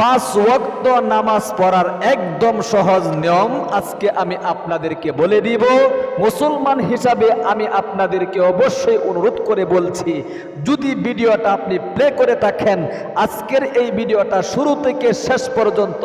পাঁচ ওয়াক্ত নামাজ পড়ার একদম সহজ নিয়ম আজকে আমি আপনাদেরকে বলে দিব। মুসলমান হিসাবে আমি আপনাদেরকে অবশ্যই অনুরোধ করে বলছি, যদি ভিডিওটা আপনি প্লে করে থাকেন, আজকের এই ভিডিওটা শুরু থেকে শেষ পর্যন্ত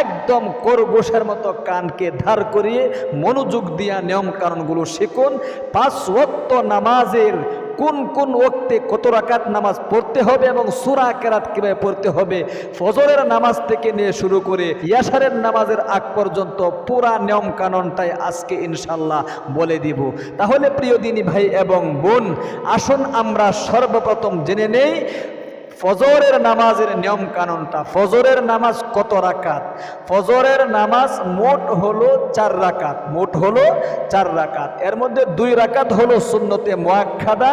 একদম করগোশের মতো কানকে ধার করিয়ে মনোযোগ দিয়া নিয়ম কারণগুলো শিখুন। পাঁচ ওয়াক্ত নামাজের কোন কোন ওক্তে কত রাকাত নামাজ পড়তে হবে এবং সুরা কেরাত কীভাবে পড়তে হবে? ফজরের নামাজ থেকে নিয়ে শুরু করে ইয়াসারের নামাজের আগ পর্যন্ত পুরা নিয়ম কাননটাই আজকে ইনশাল্লাহ বলে দিব। তাহলে প্রিয় দিনী ভাই এবং বোন, আসুন আমরা সর্বপ্রথম জেনে নেই ফজরের নামাজের নিয়ম কানুনটা, ফজরের নামাজ কত রাকাত? ফজরের নামাজ মোট হলো চার রাকাত, মোট হলো চার রাকাত। এর মধ্যে দুই রাকাত হলো সুন্নতে মোয়াক্ষাদা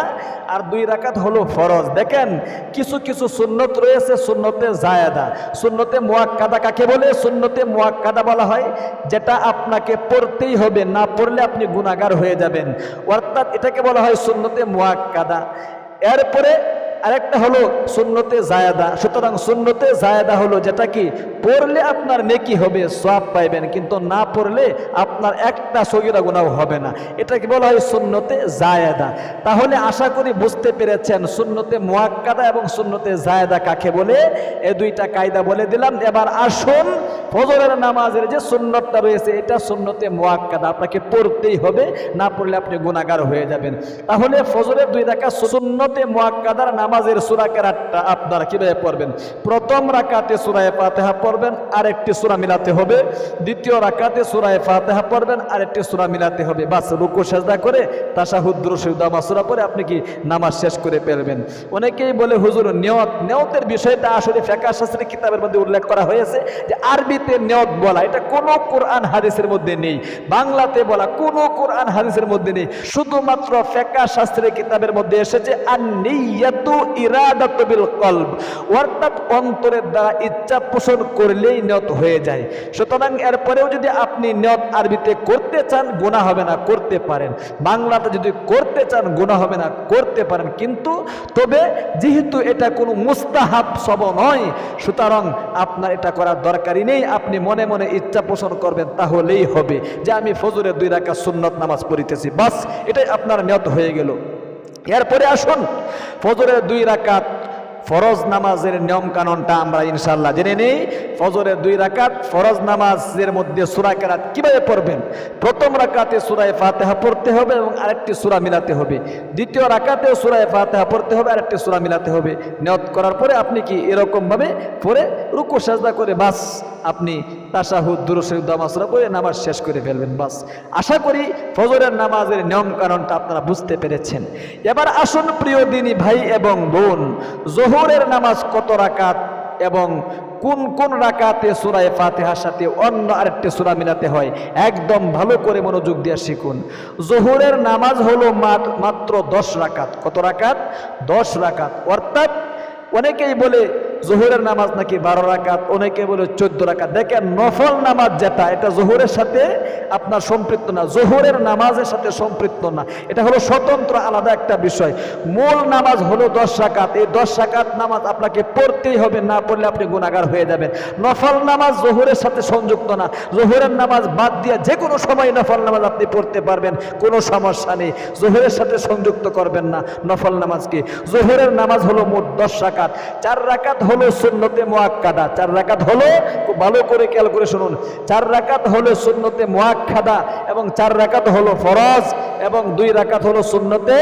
আর দুই রাকাত হলো ফরজ। দেখেন, কিছু কিছু সুন্নত রয়েছে সুন্নতে জায়দা সুন্নতে মোয়াক্কাদা কাকে বলে? সুন্নতে মোয়াক্কাদা বলা হয়, যেটা আপনাকে পড়তেই হবে, না পড়লে আপনি গুণাগার হয়ে যাবেন। অর্থাৎ এটাকে বলা হয় সুন্নতে মোয়াক্কাদা এরপরে আরেকটা হলো সুন্নতে জায়াদা। সুতরাং সুন্নতে জায়দা হলো যেটা কি? পড়লে আপনার নেকি হবে সব পাইবেন, কিন্তু না পড়লে আপনার একটা সগিরা গুণাও হবে না। এটাকে বলা হয় সুন্নতে জায়দা। তাহলে আশা করি বুঝতে পেরেছেন সুন্নতে মোয়াক্কাদা এবং সুন্নতে জায়দা কাকে বলে? এ দুইটা কায়দা বলে দিলাম। এবার আসুন ফজরের নামাজের যে সুন্নতটা রয়েছে, এটা সুন্নতে মোয়াক্কাদা। আপনাকে পড়তেই হবে, না পড়লে আপনি গুণাগার হয়ে যাবেন। তাহলে ফজরের দুই রাখা সুন্নতে মোয়াক্কাদার নামাজের সুরা কেরাতটা আপনারা কীভাবে পড়বেন? প্রথম রাকাতে সুরায় ফাতেহা পড়বেন, আরেকটি সুরা মিলাতে হবে। দ্বিতীয় রাকাতে সুরায় ফাতেহা পড়বেন, আরেকটি সুরা মিলাতে হবে। বাস, রুকু, সেজদা করে তাসাহুদ্র সুদামা সুরা পরে আপনি কি নামাজ শেষ করে ফেলবেন? অনেকেই বলে, হুজুর, নিয়ত, নিয়তের বিষয়টা আসলে ফেকা শাস্ত্রী কিতাবের মধ্যে উল্লেখ করা হয়েছে যে আরবিতে নিয়ত বলা, এটা কোনো কোরআন হাদিসের মধ্যে নেই। বাংলাতে বলা, কোনো কোরআন হাদিসের মধ্যে নেই। শুধুমাত্র ফেকা শাস্ত্রের কিতাবের মধ্যে এসেছে আর নিয়াতু আপনি কিন্তু তবে যেহেতু এটা কোনো মুস্তাহাব সব নয়, সুতরাং আপনার এটা করার দরকারই নেই। আপনি মনে মনে ইচ্ছা পোষণ করবেন, তাহলেই হবে। যে আমি ফজরের দুই রাখা সুন্নত নামাজ পড়িতেছি, বাস এটাই আপনার নিয়ত হয়ে গেল। এরপরে আসুন, ফজরের দুই রাকাত ফরজ নামাজের নিয়ম কানুনটা আমরা ইনশাল্লাহ জেনে নেই। ফজরের দুই রাকাত ফরজ নামাজের মধ্যে সুরা কেরাত কীভাবে পড়বেন? প্রথম রাকাতে সুরায় ফাতেহা পড়তে হবে এবং আরেকটি সুরা মিলাতে হবে। দ্বিতীয় রাকাতে সুরায় ফাতেহা পড়তে হবে, আরেকটি সুরা মিলাতে হবে। নিয়ত করার পরে আপনি কি এরকমভাবে পরে রুকু, সাজদা করে বাস আপনি তাসাহুদ দুরুসুদ্দামাসরা পড়ে নামাজ শেষ করে ফেলবেন বাস। আশা করি ফজরের নামাজের নিয়ম কানুনটা আপনারা বুঝতে পেরেছেন। এবার আসুন প্রিয় দিনী ভাই এবং বোন, জোহরের নামাজ কত রাকাত এবং কোন কোন রাকাতে সুরায় ফাতেহার সাথে অন্য আরেকটি সুরা মিলাতে হয়, একদম ভালো করে মনোযোগ দিয়ে শিখুন। জোহরের নামাজ হলো মাত- মাত্র দশ রাকাত। কত রাকাত? দশ রাকাত। অর্থাৎ অনেকেই বলে জোহরের নামাজ নাকি বারো রাকাত? অনেকে বলে চোদ্দ রাকাত। দেখেন, নফল নামাজ যেটা, এটা জোহরের সাথে আপনার সম্পৃক্ত না। জোহরের নামাজের সাথে সম্পৃক্ত না। এটা হলো স্বতন্ত্র, আলাদা একটা বিষয়। মূল নামাজ হলো দশ রাকাত। এই দশ রাকাত নামাজ আপনাকে পড়তেই হবে, না পড়লে আপনি গুণাগার হয়ে যাবেন। নফল নামাজ জোহরের সাথে সংযুক্ত না। জোহরের নামাজ বাদ দিয়ে যে কোনো সময় নফল নামাজ আপনি পড়তে পারবেন, কোনো সমস্যা নেই। জোহরের সাথে সংযুক্ত করবেন না নফল নামাজকে। জোহরের নামাজ হলো মোট দশ রাকাত। চার রাকাত হলো সুন্নতে মোয়াক্কাদা চার রাকাত হলো ভালো করে খেয়াল করে শুনুন। চার রাকাত হলো সুন্নতে মোয়াক্কাদা এবং চার রাকাত হলো ফরজ এবং দুই রাকাত হলো সুন্নতে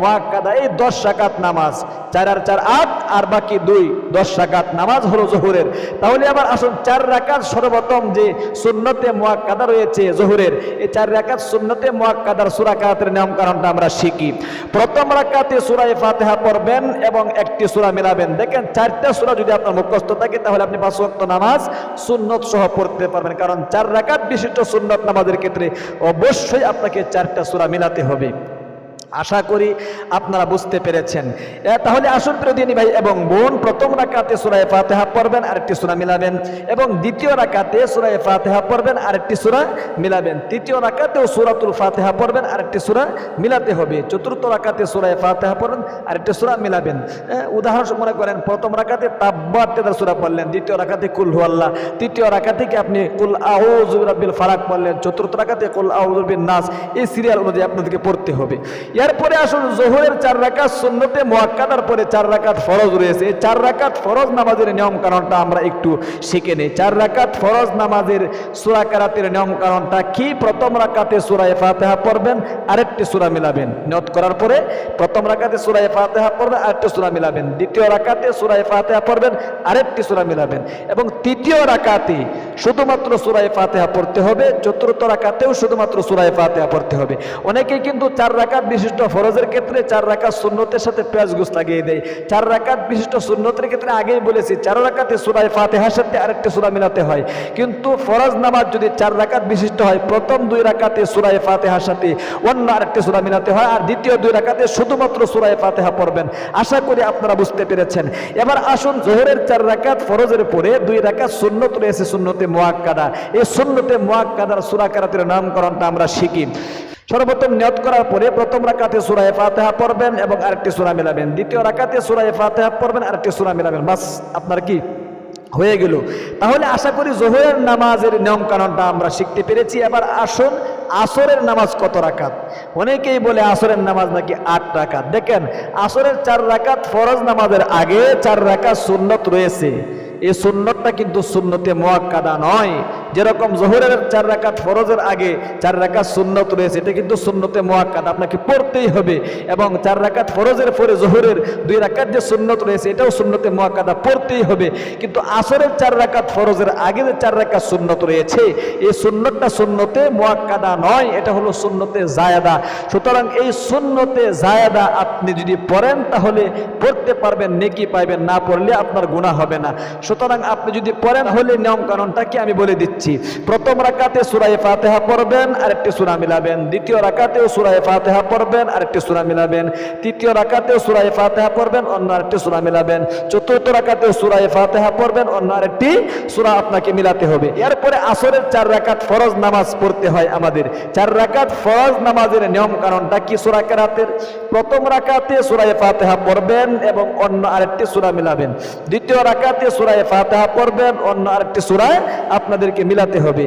মোয়াক্কাদা এই দশ রাকাত নামাজ। চার আর চার আট, আর বাকি দুই দশ রাকাত নামাজ হলো জহুরের। তাহলে আবার আসুন, চার রাকাত সর্বপ্রথম যে সুন্নতে মোয়াক্কাদা রয়েছে জহুরের, এই চার রাকাত সুন্নতে মোয়াক্কাদার সুরাকাতের নিয়ম কারণটা আমরা শিখি। প্রথম রাকাতে সুরায় ফাতেহা পড়বেন এবং একটি সুরা মেলাবেন। দেখেন, চারটা সুরা যদি আপনার মুখস্থ থাকে, তাহলে আপনি পাঁচ ওয়াক্ত নামাজ সুন্নত সহ পড়তে পারবেন। কারণ চার রাকাত বিশিষ্ট সুন্নত নামাজের ক্ষেত্রে অবশ্যই আপনাকে চারটা সুরা মিলাতে হবে। আশা করি আপনারা বুঝতে পেরেছেন। তাহলে আসুন প্রিয়দিনী ভাই এবং বোন, প্রথম রাকাতে সুরায় ফাতেহা পড়বেন, আরেকটি সূরা মিলাবেন এবং দ্বিতীয় রাকাতে সুরায় ফাতেহা পড়বেন, আরেকটি সুরা মিলাবেন। তৃতীয় রাকাতেও সুরাতুল ফাতেহা পড়বেন, আরেকটি সূরা মিলাতে হবে। চতুর্থ রাকাতে সুরায় ফাতেহা পড়বেন, আরেকটি সূরা মিলাবেন। উদাহরণ মনে করেন, প্রথম রাকাতে তাব্বাত সুরা পড়লেন, দ্বিতীয় রাকাতে কুল আল্লাহ, তৃতীয় রাকাতে আপনি কুল আউযু ফারাক পড়লেন, চতুর্থ রাকাতে কুল বিন নাস, এই সিরিয়াল অনুযায়ী আপনাদেরকে পড়তে হবে। এরপরে আসুন জোহরের চার রাকাত সুন্নতে মোয়াক্কাদার পরে চার রাকাত ফরজ রয়েছে। এই চার রাকাত ফরজ নামাজের নিয়ম কারণটা আমরা একটু শিখে নিই। চার রাকাত ফরজ নামাজের সূরা কারাতের নিয়ম কারণটা কি? প্রথম রাকাতে সূরা ফাতিহা পড়বেন, আরেকটি সূরা মিলাবেন। নিয়ত করার পরে প্রথম রাকাতে সূরা ফাতিহা পড়বেন, আরেকটি সূরা মিলাবেন। দ্বিতীয় রাকাতে সূরা ফাতিহা পড়বেন, আরেকটি সূরা মিলাবেন। এবং তৃতীয় রাকাতে শুধুমাত্র সূরা ফাতিহা পড়তে হবে, চতুর্থ রাকাতেও শুধুমাত্র সূরা ফাতিহা পড়তে হবে। অনেকেই কিন্তু চার রাকাত বিশিষ্ট ফরজের ক্ষেত্রে চার রাকাত সুন্নতের সাথে পেঁয়াজ গুস লাগিয়ে দেয়। চার রাকাত বিশিষ্ট সুন্নতের ক্ষেত্রে আগেই বলেছি, চার রাকাতে সুরায় ফাতেহার সাথে আরেকটি সুরা মিলাতে হয়। কিন্তু ফরজ নামাজ যদি চার রাকাত বিশিষ্ট হয়, প্রথম দুই রাকাতে সুরায় ফাতেহার সাথে অন্য আরেকটি সুরা মিলাতে হয় আর দ্বিতীয় দুই রাকাতে শুধুমাত্র সুরায় ফাতেহা পড়বেন। আশা করি আপনারা বুঝতে পেরেছেন। এবার আসুন জোহরের চার রাকাত ফরজের পরে দুই রাকাত সুন্নত রয়েছে সুন্নতে মোয়াক্কাদা এই সুন্নতে মোয়াক্কাদার সুরা কারাতের নামকরণটা আমরা শিখি। সর্বপ্রথম নিয়ত করার পরে প্রথম রাকাতে সুরায় ফাতেহা পড়বেন এবং আরেকটি সূরা মিলাবেন। দ্বিতীয় রাকাতে সুরায় ফাতেহা পড়বেন, আরেকটি সূরা মিলাবেন। বাস, আপনার কি? হয়ে গেল। তাহলে আশা করি জোহরের নামাজের নিয়ম কানুনটা আমরা শিখতে পেরেছি। এবার আসুন, আসরের নামাজ কত রাকাত? অনেকেই বলে আসরের নামাজ নাকি আট রাকাত। দেখেন, আসরের চার রাকাত ফরজ নামাজের আগে চার রাকাত সুন্নত রয়েছে। এই সুন্নতটা কিন্তু সুন্নতে মোয়াক্কাদা নয়। যেরকম জোহরের চার রাকাত ফরজের আগে চার রাকাত সুন্নত রয়েছে, এটা কিন্তু সুন্নতে মোয়াক্কাদা, আপনাকে পড়তেই হবে। এবং চার রাকাত ফরজের পরে জোহরের দুই রাকাত যে সুন্নত রয়েছে, এটাও সুন্নতে মোয়াক্কাদা, পড়তেই হবে। কিন্তু আসরের চার রাকাত ফরজের আগে যে চার রাকাত সুন্নত রয়েছে, এই সুন্নতটা সুন্নতে মোয়াক্কাদা নয়, এটা হলো সুন্নতে জায়াদা। সুতরাং এই সুন্নতে জায়াদা আপনি যদি পড়েন, তাহলে পড়তে পারবেন, নেকি পাইবেন, না পড়লে আপনার গুণা হবে না। সুতরাং আপনি যদি পড়েন হলে নিয়ম কানুনটা কি আমি বলে দিচ্ছি। প্রথম রাকাতে সুরাই ফাতেহা পড়বেন, আরেকটি সূরা মিলাবেন। দ্বিতীয় রাকাতেও সুরাই ফাতেহা পড়বেন, আরেকটি সূরা মিলাবেন। তৃতীয় রাকাতেও সুরাই ফাতেহা পড়বেন, অন্য আরেকটি সূরা মিলাবেন। চতুর্থ রাকাতেও সুরাই ফাতেহা পড়বেন, অন্য আরেকটি সূরা আপনাকে মিলাতে হবে। এরপরে আসরের চার রাকাত ফরজ নামাজ পড়তে হয় আমাদের। চার রাকাত ফরজ নামাজের নিয়ম কানুনটা কি সূরা কেরাতের? প্রথম রাকাতে সুরাই ফাতেহা পড়বেন এবং অন্য আরেকটি সূরা মিলাবেন। দ্বিতীয় রাকাতে সুরাই ফাতেহা পড়বেন, অন্য আরেকটি সূরায় আপনাদেরকে মিলাতে হবে।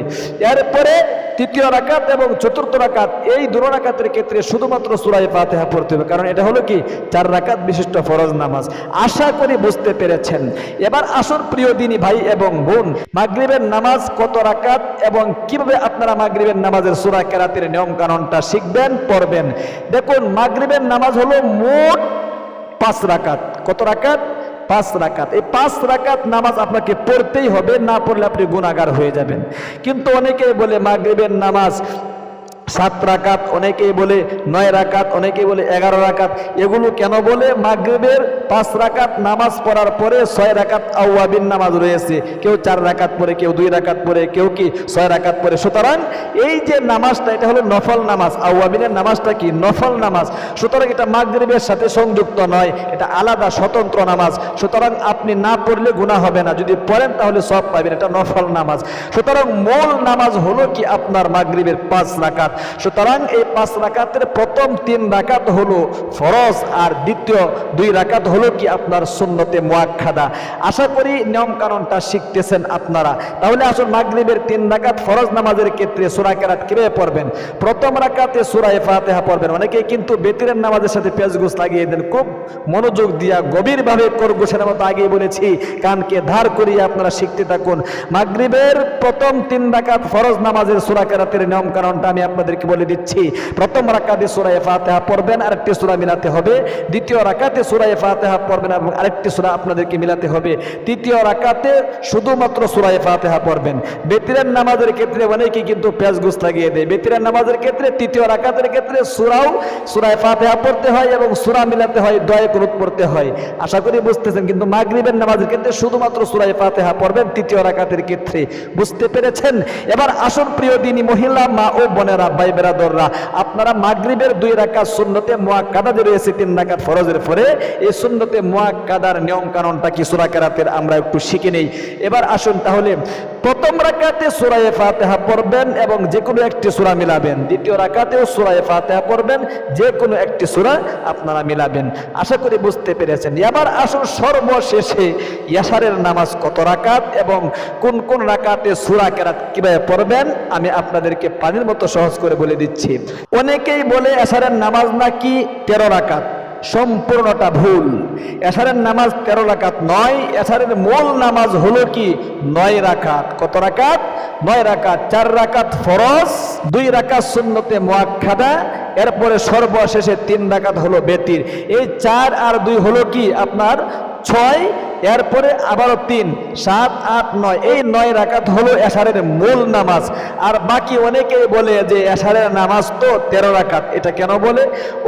এরপরে তৃতীয় রাকাত এবং চতুর্থ রাকাত, এই দুটো রাকাতের ক্ষেত্রে শুধুমাত্র সুরাই ফাতেহা পড়তে হবে। কারণ এটা হলো কি? চার রাকাত বিশিষ্ট ফরজ নামাজ। আশা করি বুঝতে পেরেছেন। এবার আসুন প্রিয় দিনী ভাই এবং বোন, মাগরিবের নামাজ কত রাকাত এবং কীভাবে আপনারা মাগরিবের নামাজের সুরা কেরাতের নিয়ম কানুনটা শিখবেন, পড়বেন? দেখুন, মাগরিবের নামাজ হলো মোট পাঁচ রাকাত। কত রাকাত? পাঁচ রাকাত। এই পাঁচ রাকাত নামাজ আপনাকে পড়তেই হবে, না পড়লে আপনি গুণাগার হয়ে যাবেন। কিন্তু অনেকে বলে, মাগরিবের নামাজ সাত রাকাত, অনেকেই বলে নয় রাকাত, অনেকেই বলে এগারো রাকাত। এগুলো কেন বলে? মাগরিবের পাঁচ রাকাত নামাজ পড়ার পরে ছয় রাকাত আউয়াবিন নামাজ রয়েছে। কেউ চার রাকাত পরে কেউ দুই রাকাত পরে কেউ কি ছয় রাকাত পরে সুতরাং এই যে নামাজটা, এটা হলো নফল নামাজ। আউয়াবিনের নামাজটা কি? নফল নামাজ। সুতরাং এটা মাগরিবের সাথে সংযুক্ত নয়, এটা আলাদা স্বতন্ত্র নামাজ। সুতরাং আপনি না পড়লে গুণা হবে না। যদি পড়েন তাহলে সব পাবেন, এটা নফল নামাজ। সুতরাং মূল নামাজ হলো কি? আপনার মাগরিবের পাঁচ রাকাত। সুতরাং এই পাঁচ রাকাতের প্রথম তিন রাকাত হলো ফরজ আর দ্বিতীয় দুই রাকাত হলো কি আপনার সুন্নতে মোয়াক্ষাদা আশা করি নিয়ম কানুনটা শিখতেছেন আপনারা। তাহলে আসুন মাগরিবের তিন রাকাত ফরজ নামাজের ক্ষেত্রে সুরা কেরাত কীভাবে পড়বেন? প্রথম রাকাতে সূরা ফাতিহা পড়বেন। অনেকেই কিন্তু বেতিরের নামাজের সাথে পেঁয়াজ গোস লাগিয়ে দেন। খুব মনোযোগ দিয়া, গভীরভাবে করগোসের মতো আগেই বলেছি, কানকে ধার করিয়ে আপনারা শিখতে থাকুন। মাগরিবের প্রথম তিন রাকাত ফরজ নামাজের সূরা কেরাতের নিয়ম কানুনটা আমি আপনাদেরকে বলে দিচ্ছি, প্রথম রাকাতে সূরা ফাতিহা পড়বেন, আরেকটি সূরা মিলাতে হবে, দ্বিতীয় রাকাতে সূরা ফাতিহা পড়বেন এবং আরেকটি সূরা আপনাদেরকে মিলাতে হবে। তৃতীয় রাকাতে শুধুমাত্র সূরা ফাতিহা পড়বেন। বেতিরের নামাজের ক্ষেত্রে অনেকেই কিন্তু পেঁয়াজ গুস লাগিয়ে দেয়। বেতিরের নামাজের ক্ষেত্রে তৃতীয় রাকাতের ক্ষেত্রে সূরাও সূরা ফাতিহা পড়তে হয় এবং সূরা মিলাতে হয়, দয়া কুনুত পড়তে হয়। আশা করি বুঝতেছেন, কিন্তু মাগরিবের নামাজের ক্ষেত্রে শুধুমাত্র সূরা ফাতেহা পড়বেন তৃতীয় রাকাতের ক্ষেত্রে। বুঝতে পেরেছেন? এবার আসুন প্রিয় দিনী মহিলা, মা ও বোনেরা ভাই বেরাদররা, আপনারা মাগরিবের দুই রাকাত সুন্নতে মুয়াক্কাদা যে রয়েছে, তিন রাকাত ফরজের পরে এই সুন্নতে মুয়াক্কাদার নিয়ম কানুনটা কি সূরা কেরাতের আমরা একটু শিখে নেই। এবার আসুন তাহলে, প্রথম রাকাতে সূরায়ে ফাতিহা পড়বেন এবং যে কোনো একটি সূরা মিলাবেন। দ্বিতীয় রাকাতেও সূরায়ে ফাতিহা পড়বেন যে কোনো একটি সূরা আপনারা মিলাবেন। আশা করি বুঝতে পেরেছেন। এবার আসুন সর্বশেষে ইয়াসারের নামাজ কত রাকাত এবং কোন কোন রাকাতে সূরা কেরাত কীভাবে পড়বেন, আমি আপনাদেরকে পানির মতো সহজ করে বলে দিচ্ছি। অনেকেই বলে এসারের নামাজ নাকি তেরো রাকাত। সম্পূর্ণটা ভুল। এসারের নামাজ তেরো রাকাত নয় এসারের মূল নামাজ হলো কি? নয় রাকাত। কত রাকাত? নয় রাকাত। চার রাকাত ফরজ, দুই রাকাত সুন্নতে মোয়াক্ষাদা এরপরে সর্বশেষে তিন রাকাত হলো বেতির। এই চার আর দুই হলো কি? আপনার ছয় এরপরে আবারও তিন, সাত, আট, নয়। এই নয় রাকাত হলো এশারের মূল নামাজ। আর বাকি অনেকেই বলে যে এশারের নামাজ তো তেরো রাকাত। এটা কেন বলে?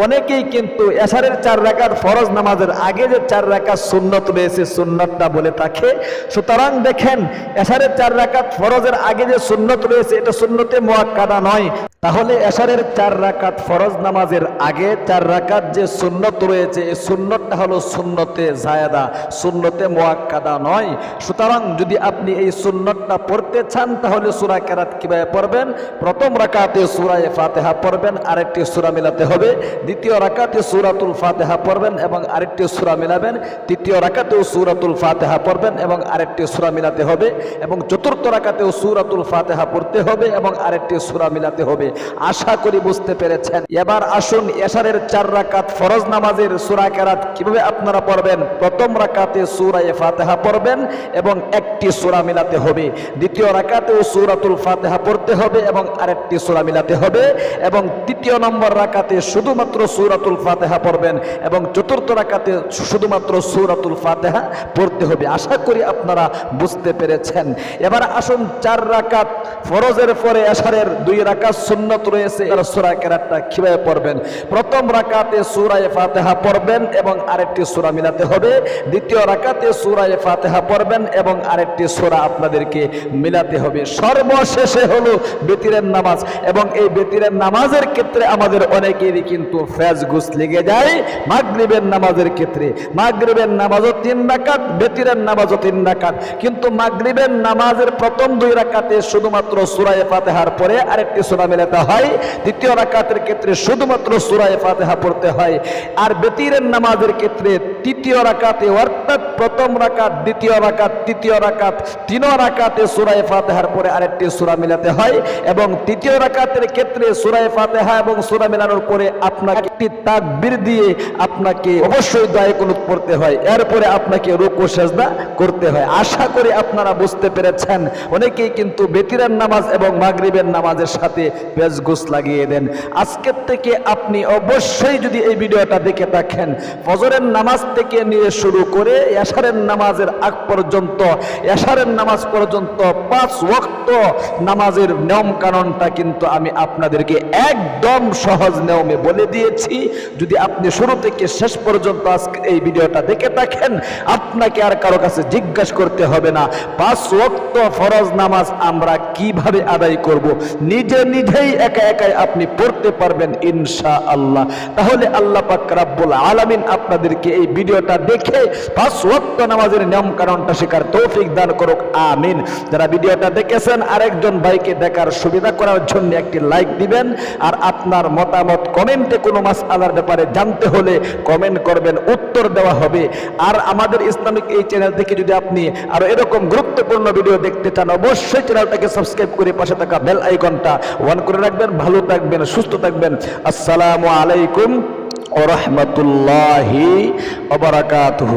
অনেকেই কিন্তু এশারের চার রাকাত ফরজ নামাজের আগে যে চার রাকাত সুন্নত রয়েছে, সুন্নতটা বলে থাকে। সুতরাং দেখেন, এশারের চার রাকাত ফরজের আগে যে সুন্নত রয়েছে, এটা সুন্নতে মোয়াক্কাদা নয়। তাহলে এশারের চার রাকাত ফরজ নামাজের আগে চার রাকাত যে সুন্নত রয়েছে, এই সুন্নতটা হলো সুন্নতে জায়দা। সুন্নতে মোয়াক্কাদা নয়। সুতরাং যদি আপনি এই সুন্নতটা পড়তে চান, তাহলে সুরা কেরাত কীভাবে পড়বেন? প্রথম রাকাতে সুরায়ে ফাতেহা পড়বেন, আরেকটি সুরা মিলাতে হবে। দ্বিতীয় রাকাতে সুরাতুল ফাতেহা পড়বেন এবং আরেকটি সুরা মিলাবেন। তৃতীয় রাকাতেও সুরাতুল ফাতেহা পড়বেন এবং আরেকটি সুরা মিলাতে হবে এবং চতুর্থ রাকাতেও সুরাতুল ফাতেহা পড়তে হবে এবং আরেকটি সুরা মিলাতে হবে। আশা করি বুঝতে পেরেছেন। এবার আসুন এশারের চার রাকাত ফরজ নামাজের সুরা কেরাত কীভাবে আপনারা পড়বেন? প্রথম রাকাতে সুরায়ে ফাতেহা পড়বেন এবং একটি সুরা মিলাতে হবে। দ্বিতীয় রাকাতেও সুরাতুল ফাতেহা পড়তে হবে এবং আরেকটি সুরা মিলাতে হবে এবং তৃতীয় নম্বর রাকাতে শুধুমাত্র সুরাতুল ফাতেহা পড়বেন এবং চতুর্থ রাকাতে শুধুমাত্র সুরাতুল ফাতেহা পড়তে হবে। আশা করি আপনারা বুঝতে পেরেছেন। এবার আসুন চার রাকাত ফরজের পরে এশারের দুই রাকাত সুন্নত রয়েছে সুরা কেরাতটা কীভাবে পড়বেন? প্রথম রাকাতে সুরায়ে ফাতেহা পড়বেন এবং আরেকটি সুরা মিলাতে হবে। দ্বিতীয় রাকাতে সুরায়ে ফাতেহা পড়বেন এবং আরেকটি সুরা আপনাদেরকে মিলাতে হবে। সর্বশেষে হলো বেতিরের নামাজ এবং এই বেতিরের নামাজের ক্ষেত্রে আমাদের অনেকেরই কিন্তু ফেজ ঘুষ লেগে যায়। মাগরিবের নামাজের ক্ষেত্রে। মাগরিবের নামাজও তিন রাকাত, বেতিরের নামাজও তিন রাকাত। কিন্তু মাগরিবের নামাজের প্রথম দুই রাকাতে শুধুমাত্র সুরায়ে ফাতেহার পরে আরেকটি সুরা মেলাতে হয়। দ্বিতীয় রাকাতের ক্ষেত্রে শুধুমাত্র সুরায়ে ফাতেহা পড়তে হয়। আর বেতিরের নামাজের ক্ষেত্রে তৃতীয় রাকাতে, অর্থাৎ প্রথম রাকাত, দ্বিতীয় রাকাত, তৃতীয় রাকাত তিন রাকাতে সুরায়ে ফাতেহার পরে আরেকটি সুরা মেলাতে হয়। এবং তৃতীয় রাকাতের ক্ষেত্রে সুরায়ে ফাতেহা এবং সুরা মেলানোর পরে আপনাকে একটি তাকবির দিয়ে আপনাকে অবশ্যই দয়া কুনুত পড়তে হয়। এরপরে আপনাকে রুকু, সেজদা করতে হয়। আশা করি আপনারা বুঝতে পেরেছেন। অনেকেই কিন্তু বেতিরের নামাজ এবং মাগরিবের নামাজের সাথে পেজ ঘুষ লাগিয়ে দেন। আজকের থেকে আপনি অবশ্যই যদি এই ভিডিওটা দেখে থাকেন, ফজরের নামাজ থেকে নিয়ে শুরু করে এশারের নামাজের আগ পর্যন্ত, এশারের নামাজ পর্যন্ত পাঁচ ওয়াক্ত নামাজের নিয়ম কানুনটা কিন্তু আমি আপনাদেরকে একদম সহজ নিয়মে বলে দিয়েছি। যদি আপনি শুরু থেকে শেষ পর্যন্ত আজকে এই ভিডিওটা দেখে থাকেন, আপনাকে আর কারও কাছে জিজ্ঞাসা করতে হবে না। পাঁচ ওয়াক্ত ফরজ নামাজ আমরা কীভাবে আদায় করব? নিজে নিজেই একা একাই আপনি পড়তে পারবেন ইনশা আল্লাহ তাহলে আল্লাহ পাক রাব্বুল আলামিন আপনাদেরকে এই ভিডিওটা দেখে পাঁচ ওয়াক্ত নামাজের নিয়ম কারণটা শেখার তৌফিক দান করুক, আমিন। যারা ভিডিওটা দেখেছেন, আরেকজন ভাইকে দেখার সুবিধা করার জন্য একটি লাইক দিবেন। আর আপনার মতামত কমেন্টে কোনো মাস আলার ব্যাপারে জানতে হলে কমেন্ট করবেন, উত্তর দেওয়া হবে। আর আমাদের ইসলামিক এই চ্যানেল থেকে যদি আপনি আরও এরকম গুরুত্বপূর্ণ ভিডিও দেখতে চান, অবশ্যই চ্যানেলটাকে সাবস্ক্রাইব করে পাশে থাকা বেল আইকনটা অন করে রাখবেন, ভালো থাকবেন, সুস্থ থাকবেন। আসসালামু আলাইকুম ওরহমতুল্লাহি রহমতুল্লাহি